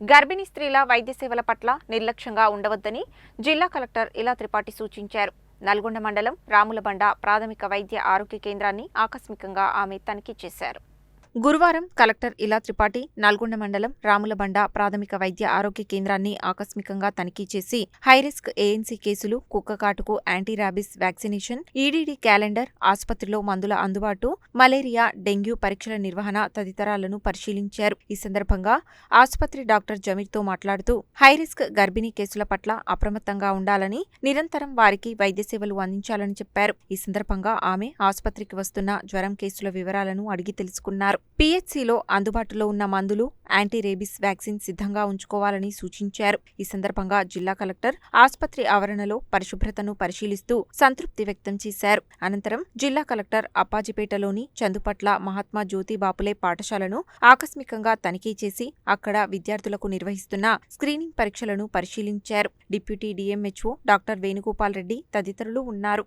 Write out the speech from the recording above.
గర్భిణీ స్త్రీల వైద్య సేవల పట్ల నిర్లక్ష్యంగా ఉండవద్దని జిల్లా కలెక్టర్ ఇలా త్రిపాఠి సూచించారు. నల్గొండ మండలం రాములబండ ప్రాథమిక వైద్య ఆరోగ్య కేంద్రాన్ని ఆకస్మికంగా ఆమె తనిఖీ చేశారు. గురువారం కలెక్టర్ ఇలా త్రిపాఠి నల్గొండ మండలం రాములబండ ప్రాథమిక వైద్య ఆరోగ్య కేంద్రాన్ని ఆకస్మికంగా తనిఖీ చేసి హైరిస్క్ ఏఎన్సీ కేసులు కుక్కకాటుకు anti rabies vaccination EDD calendar ఆసుపత్రిలో మందుల అందుబాటు మలేరియా డెంగ్యూ పరీక్షల నిర్వహణ తదితరాలను పరిశీలించారు. ఈ సందర్భంగా ఆసుపత్రి డాక్టర్ జమీర్తో మాట్లాడుతూ హైరిస్క్ గర్భిణీ కేసుల పట్ల అప్రమత్తంగా ఉండాలని నిరంతరం వారికి వైద్య సేవలు అందించాలని చెప్పారు. ఈ సందర్భంగా ఆమె ఆసుపత్రికి వస్తున్న జ్వరం కేసుల వివరాలను అడిగి తెలుసుకున్నారు. పీహెచ్సీలో అందుబాటులో ఉన్న మందులు యాంటీ రేబిస్ వ్యాక్సిన్ సిద్ధంగా ఉంచుకోవాలని సూచించారు. ఈ సందర్భంగా జిల్లా కలెక్టర్ ఆసుపత్రి ఆవరణలో పరిశుభ్రతను పరిశీలిస్తూ సంతృప్తి వ్యక్తం చేశారు. అనంతరం జిల్లా కలెక్టర్ అప్పాజిపేటలోని చందుపట్ల మహాత్మా జ్యోతి బాపులే పాఠశాలను ఆకస్మికంగా తనిఖీ చేసి అక్కడ విద్యార్థులకు నిర్వహిస్తున్న స్క్రీనింగ్ పరీక్షలను పరిశీలించారు. Deputy DMHO doctor Venugopal Reddy తదితరులు ఉన్నారు.